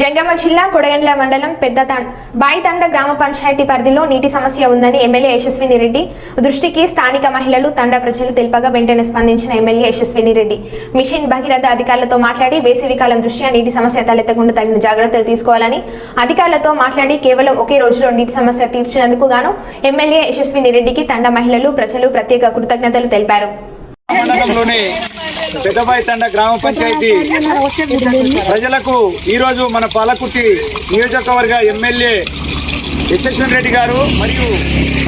జంగమ జిల్లా కొడగండ్ల మండలం పెద్ద బాయితండ గ్రామ పంచాయతీ పరిధిలో నీటి సమస్య ఉందని ఎమ్మెల్యే యశస్విని రెడ్డి. దృష్టికి స్థానిక మహిళలు తండ ప్రజలు తెలిపగా వెంటనే స్పందించిన ఎమ్మెల్యే యశస్విని రెడ్డి. మిషన్ భగీరథ అధికారులతో మాట్లాడి వేసవి కాలం దృష్ట్యా నీటి సమస్య తలెత్తకుండా తగిన జాగ్రత్తలు తీసుకోవాలని అధికారులతో మాట్లాడి కేవలం ఒకే రోజులో నీటి సమస్య తీర్చినందుకు గాను ఎమ్మెల్యే యశస్విని రెడ్డికి తండ మహిళలు ప్రజలు ప్రత్యేక కృతజ్ఞతలు తెలిపారు. మండలంలోని పెద్దబాయి తండ గ్రామ పంచాయతీ. ప్రజలకు ఈరోజు మన పాలకుర్తి నియోజకవర్గ ఎమ్మెల్యే యశస్వన్ రెడ్డి గారు మరియు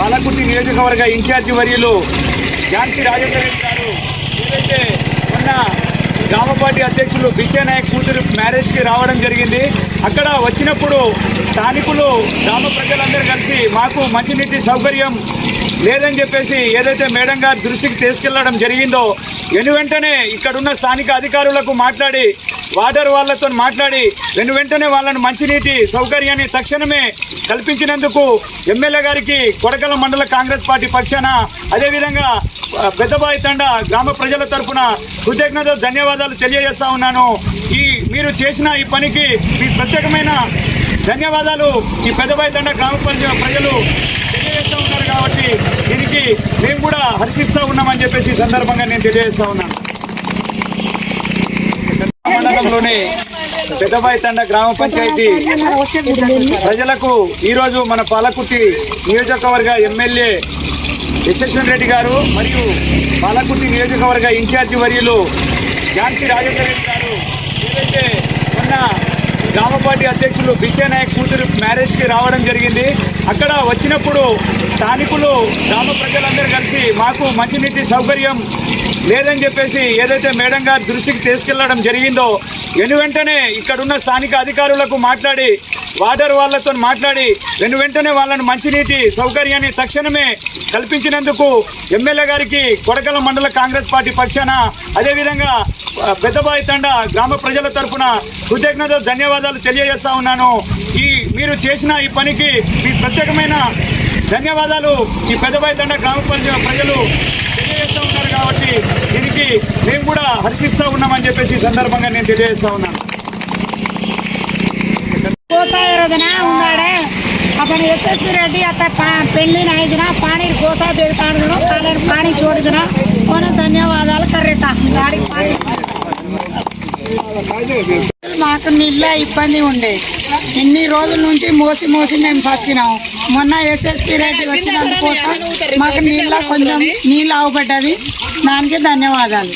పాలకుర్తి నియోజకవర్గ ఇన్ఛార్జి వర్యులు ఝాన్సీ రాజేంద్ర రెడ్డి గారు. ఏదైతే మొన్న గ్రామ పార్టీ అధ్యక్షులు బిచ్చానాయక్ కూతురు మ్యారేజ్కి రావడం జరిగింది. అక్కడ వచ్చినప్పుడు స్థానికులు గ్రామ ప్రజలందరూ కలిసి మాకు మంచినీటి సౌకర్యం లేదని చెప్పేసి ఏదైతే మేడం గారి దృష్టికి తీసుకెళ్ళడం జరిగిందో వెను వెంటనే ఇక్కడున్న స్థానిక అధికారులకు మాట్లాడి వాటర్ వాళ్ళతో మాట్లాడి వెను వెంటనే వాళ్ళను మంచినీటి సౌకర్యాన్ని తక్షణమే కల్పించినందుకు ఎమ్మెల్యే గారికి కొడకల మండల కాంగ్రెస్ పార్టీ పక్షాన అదేవిధంగా పెద్దబాయి తండ గ్రామ ప్రజల తరపున కృతజ్ఞత ధన్యవాదాలు తెలియజేస్తా ఉన్నాను. ఈ మీరు చేసిన ఈ పనికి మీ ప్రత్యేకమైన ధన్యవాదాలు ఈ పెద్దబాయి తండ గ్రామ ప్రజలు తెలియజేస్తూ ఉన్నారు కాబట్టి దీనికి మేము కూడా హర్షిస్తూ ఉన్నామని చెప్పేసి ఈ సందర్భంగా నేను తెలియజేస్తా ఉన్నాను. మండలంలోని పెద్దబాయి తండ గ్రామ పంచాయతీ ప్రజలకు ఈరోజు మన పాలకుర్తి నియోజకవర్గ ఎమ్మెల్యే విశ్వేశ్వర రెడ్డి గారు మరియు పాలకుర్తి నియోజకవర్గ ఇన్ఛార్జి వర్యులు ఝాన్సీ రాజేంద్ర రెడ్డి గారు. ఏదైతే మొన్న గ్రామ పార్టీ అధ్యక్షులు బిచ్చే నాయక్ కూతురు మ్యారేజ్కి రావడం జరిగింది. అక్కడ వచ్చినప్పుడు స్థానికులు గ్రామ ప్రజలందరూ కలిసి మాకు మంచినీటి సౌకర్యం లేదని చెప్పేసి ఏదైతే మేడం గారి దృష్టికి తీసుకెళ్ళడం జరిగిందో వెను వెంటనే ఇక్కడున్న స్థానిక అధికారులకు మాట్లాడి వాటర్ వాళ్ళతో మాట్లాడి వెను వెంటనే వాళ్ళను మంచినీటి సౌకర్యాన్ని తక్షణమే కల్పించినందుకు ఎమ్మెల్యే గారికి కొడకల మండల కాంగ్రెస్ పార్టీ పక్షాన అదేవిధంగా పెద్దబాయి తండ గ్రామ ప్రజల తరపున కృతజ్ఞత ధన్యవాదాలు తెలియజేస్తా ఉన్నాను. ఈ మీరు చేసిన ఈ పనికి మీ ప్రత్యేకమైన ధన్యవాదాలు ఈ పెద్దబాయి గ్రామ ప్రజలు తెలియజేస్తూ ఉన్నారు కాబట్టి దీనికి మేము కూడా హర్షిస్తూ ఉన్నామని చెప్పేసి ఈ సందర్భంగా నేను తెలియజేస్తా ఉన్నాను. అతను యశస్వి రెడ్డి అతను పా- పెళ్ళి నాయకున పానీ కోసా దిగుతాడు కాలేరు పానీ చూడుదున కొన ధన్యవాదాలు కర్రీత గాడి పానీ మాకు నీళ్ళ ఇబ్బంది ఉండే. ఇన్ని రోజుల నుంచి మోసి మోసి మేము సచ్చినాం. మొన్న ఎస్ఎస్పి రెడ్డి వచ్చినందుకోసం మాకు నీళ్ళ కొంచెం నీళ్ళు అవబడ్డది దానికి ధన్యవాదాలు.